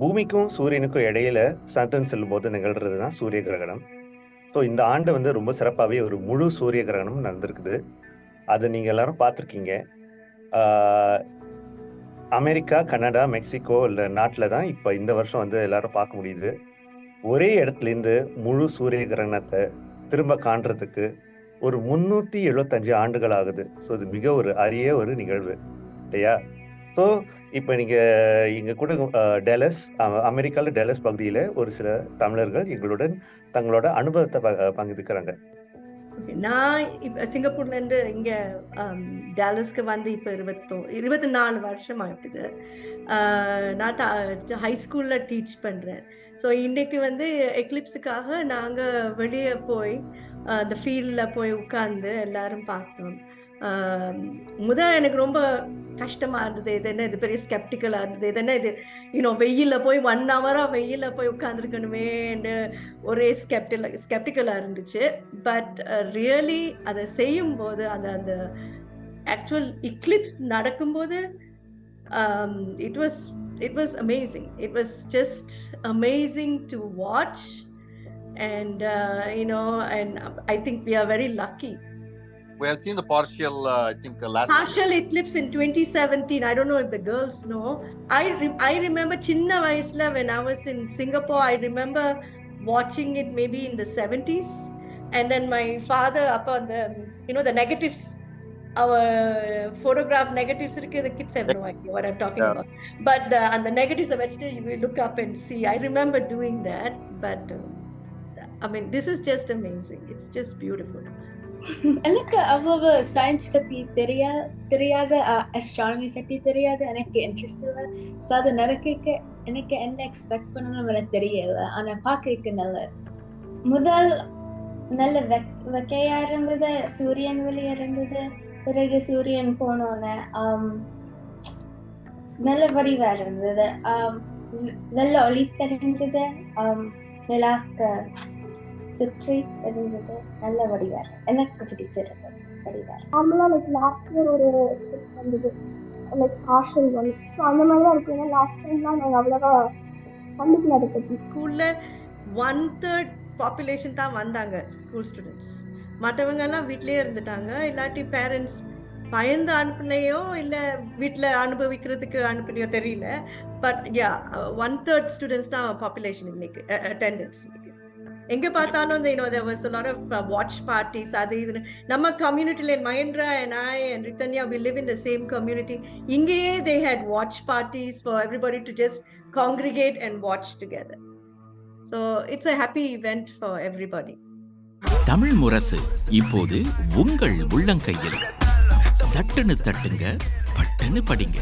பூமிக்கும் சூரியனுக்கும் இடையில சந்திரன் செல்லும்போது நிகழ்றது தான் சூரிய கிரகணம். ஸோ இந்த ஆண்டு வந்து ரொம்ப சிறப்பாகவே ஒரு முழு சூரிய கிரகணம் நடந்திருக்குது. அதை நீங்கள் எல்லாரும் பார்த்துருக்கீங்க. அமெரிக்கா கனடா மெக்சிகோ இல்லை நாட்டில் தான் இப்போ இந்த வருஷம் வந்து எல்லாரும் பார்க்க முடியுது. ஒரே இடத்துலேருந்து முழு சூரிய கிரகணத்தை திரும்ப காண்றதுக்கு ஒரு முந்நூற்றி எழுபத்தஞ்சு ஆண்டுகள் ஆகுது. ஸோ இது மிக ஒரு அரிய ஒரு நிகழ்வு இல்லையா? ஸோ இப்போ நீங்கள் இங்கே கூட டெலஸ் அமெரிக்காவில் டெலஸ் பகுதியில் ஒரு சில தமிழர்கள் எங்களுடன் தங்களோட அனுபவத்தை ப- நான் இப்போ சிங்கப்பூர்லேருந்து இங்கே டேலஸ்க்கு வந்து இப்போ இருபத்தோ இருபத்தி நாலு வருஷம் ஆகிட்டுது நான் ஹை ஸ்கூலில் டீச் பண்ணுறேன் ஸோ இன்றைக்கு வந்து எக்லிப்ஸுக்காக நாங்கள் வெளியே போய் அந்த ஃபீல்டில் போய் உட்காந்து எல்லாரும் பார்த்தோம். முதல் எனக்கு ரொம்ப கஷ்டமாக இருந்தது. இது என்ன இது பெரிய ஸ்கெப்டிக்கலாக இருந்தது. இது என்ன இது இன்னும் வெயிலில் போய் ஒன் ஹவராக வெயிலில் போய் உட்காந்துருக்கணுமேன்னு ஒரே ஸ்கெப்டில் ஸ்கெப்டிக்கலாக இருந்துச்சு. பட் ரியலி அதை செய்யும்போது அந்த அந்த ஆக்சுவல் இக்லிப்ஸ் நடக்கும்போது it was it was amazing it was just amazing to watch And you know and I think we are very lucky We have seen the partial, uh, I think, uh, last. partial eclipse in 2017 i don't know if the girls know i re- i remember chinna vayasla when i was in singapore i remember watching it maybe in the 70s and then my father up on the you know the negatives our photograph negatives இருக்கு, the kids have no idea what i'm talking Yeah. about but the, and the negatives of vegetable you will look up and see i remember doing that but um, i mean this is just amazing it's just beautiful எனக்கு அவ்வளவு science பத்தி தெரியா தெரியாத astronomy பத்தி தெரியாது எனக்கு interest இல்லை so அது நடக்க எனக்கு என்ன எக்ஸ்பெக்ட் பண்ணணும்னு எனக்கு தெரியல ஆனா பார்க்க நல்ல முதல் நல்ல வெக் வெக்கையா இருந்தது சூரியன் வெளியே இருந்தது பிறகு சூரியன் போனோன்னு ஆம், நல்ல வடிவா இருந்தது ஆம், வெ- வெள்ள ஒளி தெரிஞ்சது ஆம், நிலாக்கு சுற்றி தெரிஞ்சது நல்ல வடிவா இருந்தது. எனக்கு பிடிச்சிருந்தது வடிவா நார்மலாக லைக் லாஸ்ட் இயர் ஒரு வந்தது. லைக் காஷல் ஒன் ஸோ அந்த மாதிரி தான் இருக்கும் ஏன்னா லாஸ்ட் டைம்லாம் நாங்கள் அவ்வளோவா கண்டுக்கல அதை பற்றி ஸ்கூல்ல ஒன் தேர்ட் பாப்புலேஷன் தான் வந்தாங்க ஸ்கூல் ஸ்டூடெண்ட்ஸ் மற்றவங்க எல்லாம் வீட்லயே இருந்துட்டாங்க. இல்லாட்டி பேரண்ட்ஸ் பயந்து அனுப்புனையோ இல்லை வீட்டில் அனுபவிக்கிறதுக்கு அனுப்புனையோ தெரியல. But yeah one third students தான் பாப்புலேஷன் இன்னைக்கு அட்டெண்டன்ஸ் எங்க பார்த்தாலும் இந்த யூனோ தேர் வாட்ச் பார்ட்டிஸ் அது இதுன்னு நம்ம கம்யூனிட்டில Mahendra and I and Rithanya we live in the same community இங்கேயே they had watch parties for everybody to just congregate and watch together so it's a happy event for everybody Tamil Murasu இப்போது உங்கள் உள்ளங்கையில் சட்டுன்னு தட்டுங்க பட்டுன்னு படிங்க